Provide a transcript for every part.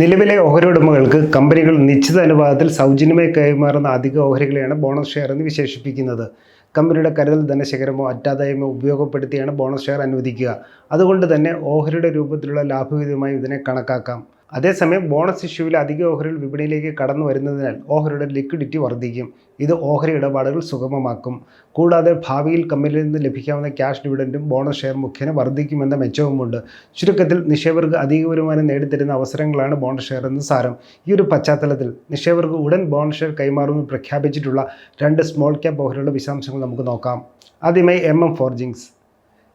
നിലവിലെ ഓഹരി ഉടമകൾക്ക് കമ്പനികൾ നിശ്ചിത അനുപാതത്തിൽ സൗജന്യമായി കൈമാറുന്ന അധിക ഓഹരികളെയാണ് ബോണസ് ഷെയർ എന്ന് വിശേഷിപ്പിക്കുന്നത്. കമ്പനിയുടെ കരുതൽ ധനശേഖരമോ അറ്റാദായമോ ഉപയോഗപ്പെടുത്തിയാണ് ബോണസ് ഷെയർ അനുവദിക്കുക. അതുകൊണ്ട് തന്നെ ഓഹരിയുടെ രൂപത്തിലുള്ള ലാഭവിഹിതമായി ഇതിനെ കണക്കാക്കാം. അതേസമയം ബോണസ് ഇഷ്യൂവിൽ അധിക ഓഹരികൾ വിപണിയിലേക്ക് കടന്നു വരുന്നതിനാൽ ഓഹരിയുടെ ലിക്വിഡിറ്റി വർദ്ധിക്കും. ഇത് ഓഹരി ഇടപാടുകൾ സുഗമമാക്കും. കൂടാതെ ഭാവിയിൽ കമ്പനിയിൽ നിന്ന് ലഭിക്കാവുന്ന ക്യാഷ് ഡിവിഡന്റും ബോണസ് ഷെയർ മുഖേന വർദ്ധിക്കുമെന്ന മെച്ചവുമുണ്ട്. ചുരുക്കത്തിൽ നിക്ഷേപകർക്ക് അധിക വരുമാനം നേടിത്തരുന്ന അവസരങ്ങളാണ് ബോണസ് ഷെയർ എന്ന് സാരം. ഈ ഒരു പശ്ചാത്തലത്തിൽ നിക്ഷേപകർക്ക് ഉടൻ ബോണസ് ഷെയർ കൈമാറുമെന്ന് പ്രഖ്യാപിച്ചിട്ടുള്ള രണ്ട് സ്മോൾ ക്യാപ്പ് ഓഹരികളുടെ വിശദാംശങ്ങൾ നമുക്ക് നോക്കാം. ആദ്യമായി എം എം ഫോർജിങ്സ്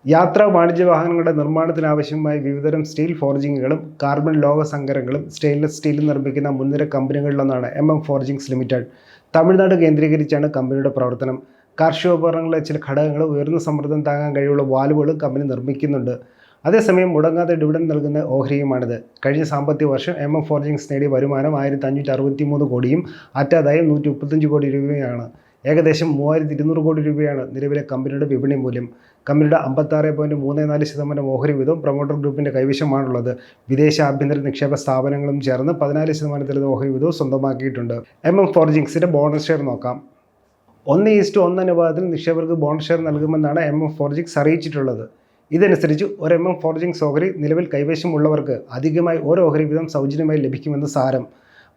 യാത്രാ വാണിജ്യ വാഹനങ്ങളുടെ നിർമ്മാണത്തിന് ആവശ്യമായ വിവിധതരം സ്റ്റീൽ ഫോർജിങ്ങുകളും കാർബൺ ലോഹ സങ്കരങ്ങളും സ്റ്റെയിൻലെസ് സ്റ്റീലും നിർമ്മിക്കുന്ന മുൻനിര കമ്പനികളിലൊന്നാണ് M M forgings limited Tamil Nadu കേന്ദ്രീകരിച്ചാണ് കമ്പനിയുടെ പ്രവർത്തനം. കാർഷികോപകരണങ്ങളിലെ ചില ഘടകങ്ങൾ ഉയർന്ന സമ്മർദ്ദം താങ്ങാൻ കഴിവുള്ള വാൽവുകളും കമ്പനി നിർമ്മിക്കുന്നുണ്ട്. അതേസമയം മുടങ്ങാതെ ഡിവിഡൻ നൽകുന്ന ഓഹരിയുമാണിത്. കഴിഞ്ഞ സാമ്പത്തിക വർഷം എം എം ഫോർജിങ്സ് നേടിയ വരുമാനം ആയിരത്തി അഞ്ഞൂറ്റി അറുപത്തി മൂന്ന് കോടിയും അറ്റാദായം നൂറ്റി മുപ്പത്തഞ്ച് കോടി രൂപയാണ് ഏകദേശം മൂവായിരത്തി ഇരുന്നൂറ് കോടി രൂപയാണ് നിലവിലെ കമ്പനിയുടെ വിപണി മൂല്യം. കമ്പനിയുടെ അമ്പത്താറ് പോയിന്റ് മൂന്ന് നാല് ശതമാനം ഓഹരി വീതവും പ്രൊമോട്ടർ ഗ്രൂപ്പിന്റെ കൈവശമാണുള്ളത്. വിദേശ ആഭ്യന്തര നിക്ഷേപ സ്ഥാപനങ്ങളും ചേർന്ന് പതിനാല് ശതമാനത്തിലത് ഓഹരി വീതവും സ്വന്തമാക്കിയിട്ടുണ്ട്. എം എം ഫോർജിങ്സിന്റെ ബോണസ് ഷെയർ നോക്കാം. ഒന്ന് ഈസ്റ്റ് ഒന്ന് അനുപാതത്തിൽ നിക്ഷേപകർക്ക് ബോണസ് ഷെയർ നൽകുമെന്നാണ് എം എം ഫോർജിങ്സ് അറിയിച്ചിട്ടുള്ളത്. ഇതനുസരിച്ച് ഒരു എം എം ഫോർജിങ്സ് ഓഹരി നിലവിൽ കൈവശമുള്ളവർക്ക് അധികമായി ഓരോ ഓഹരി വീതം സൗജന്യമായി ലഭിക്കുമെന്ന് സാരം.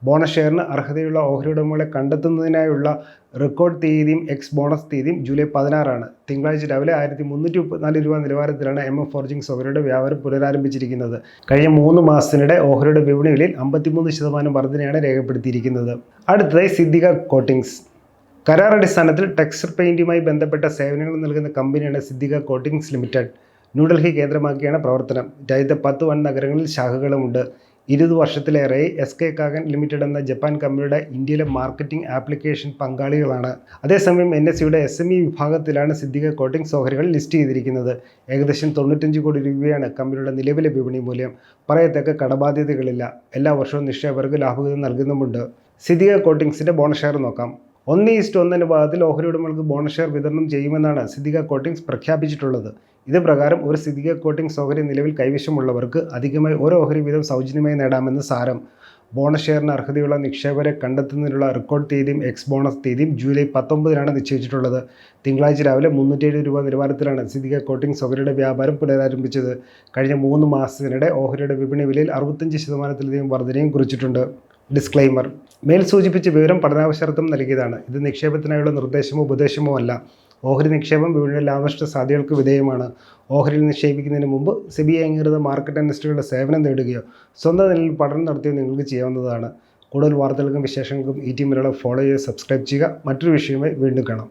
ബോണസ് ഷെയറിന് അർഹതയുള്ള ഓഹരി ഉടമകളെ കണ്ടെത്തുന്നതിനായുള്ള റെക്കോർഡ് തീയതിയും എക്സ് ബോണസ് തീയതിയും ജൂലൈ പതിനാറാണ്. തിങ്കളാഴ്ച രാവിലെ ആയിരത്തി മുന്നൂറ്റി മുപ്പത്തിനാല് രൂപ നിലവാരത്തിലാണ് എം എം ഫോർജിംഗ് ഓഹരിയുടെ വ്യാപാരം പുനരാരംഭിച്ചിരിക്കുന്നത്. കഴിഞ്ഞ മൂന്ന് മാസത്തിനിടെ ഓഹരിയുടെ വിപണികളിൽ അമ്പത്തിമൂന്ന് ശതമാനം വർധനയാണ് രേഖപ്പെടുത്തിയിരിക്കുന്നത്. അടുത്തതായി സിദ്ദിഖ കോട്ടിങ്സ്. കരാർ അടിസ്ഥാനത്തിൽ ടെക്സ്ചർ പെയിന്റുമായി ബന്ധപ്പെട്ട സേവനങ്ങൾ നൽകുന്ന കമ്പനിയാണ് സിദ്ദിഖ കോട്ടിങ്സ് ലിമിറ്റഡ്. ന്യൂഡൽഹി കേന്ദ്രമാക്കിയാണ് പ്രവർത്തനം. രാജ്യത്തെ പത്ത് വൻ നഗരങ്ങളിൽ ശാഖകളുമുണ്ട്. ഇരുപത് വർഷത്തിലേറെ എസ് കെ കാഗൻ ലിമിറ്റഡ് എന്ന ജപ്പാൻ കമ്പനിയുടെ ഇന്ത്യയിലെ മാർക്കറ്റിംഗ് ആപ്ലിക്കേഷൻ പങ്കാളികളാണ്. അതേസമയം എൻ എസ് സിയുടെ എസ് എം ഇ വിഭാഗത്തിലാണ് സിദ്ദിഖ കോട്ടിംഗ് ഓഹരികൾ ലിസ്റ്റ് ചെയ്തിരിക്കുന്നത്. ഏകദേശം തൊണ്ണൂറ്റഞ്ച് കോടി രൂപയാണ് കമ്പനിയുടെ നിലവിലെ വിപണി മൂല്യം. പറയത്തക്ക കടബാധ്യതകളില്ല. എല്ലാ വർഷവും നിക്ഷേപകർക്ക് ലാഭവിധം നൽകുന്നുമുണ്ട്. സിദ്ദിഖ കോട്ടിങ്സിന്റെ ബോണസ് ഷെയർ നോക്കാം. ഒന്ന് ഈസ്റ്റ് ഒന്ന് അനുപാതത്തിൽ ഓഹരി ഉടമകൾക്ക് ബോണസ് ഷെയർ വിതരണം ചെയ്യുമെന്നാണ് സിദ്ദിഖ കോട്ടിങ്സ് പ്രഖ്യാപിച്ചിട്ടുള്ളത്. ഇത് പ്രകാരം ഒരു സ്ഥിതിക കോട്ടിംഗ് സൗകര്യം നിലവിൽ കൈവശമുള്ളവർക്ക് അധികമായി ഓരോ ഓഹരി വീതം സൗജന്യമായി നേടാമെന്ന് സാരം. ബോണസ് ഷെയറിന് അർഹതയുള്ള നിക്ഷേപരെ കണ്ടെത്തുന്നതിനുള്ള റെക്കോർഡ് തീയതിയും എക്സ് ബോണസ് തീയതിയും ജൂലൈ പത്തൊമ്പതിനാണ് നിശ്ചയിച്ചിട്ടുള്ളത്. തിങ്കളാഴ്ച രാവിലെ മുന്നൂറ്റേഴ് രൂപ നിലവാരത്തിലാണ് സിദ്ധിക കോട്ടിംഗ് സൗകര്യയുടെ വ്യാപാരം പുനരാരംഭിച്ചത്. കഴിഞ്ഞ മൂന്ന് മാസത്തിനിടെ ഓഹരിയുടെ വിപണി വിലയിൽ അറുപത്തഞ്ച് ശതമാനത്തിലധികം വർധനയും കുറിച്ചിട്ടുണ്ട്. ഡിസ്ക്ലൈമർ മേൽ സൂചിപ്പിച്ച വിവരം പഠനാവശ്യർത്ഥം നൽകിയതാണ്. ഇത് നിക്ഷേപത്തിനായുള്ള നിർദ്ദേശമോ ഉപദേശമോ അല്ല. ഓഹരി നിക്ഷേപം വിപണിയുടെ ലാഭനഷ്ട സാധ്യതകൾക്ക് വിധേയമാണ്. ഓഹരിയിൽ നിക്ഷേപിക്കുന്നതിന് മുമ്പ് സെബി അംഗീകൃത മാർക്കറ്റ് അനലിസ്റ്റുകളുടെ സേവനം നേടുകയോ സ്വന്തം നിലയിൽ പഠനം നടത്തുകയോ നിങ്ങൾക്ക് ചെയ്യാവുന്നതാണ്. കൂടുതൽ വാർത്തകൾക്കും വിശേഷങ്ങൾക്കും ഈ ടീമിലുള്ള ഫോളോ ചെയ്ത് സബ്സ്ക്രൈബ് ചെയ്യുക. മറ്റൊരു വിഷയവുമായി വീണ്ടും കാണാം.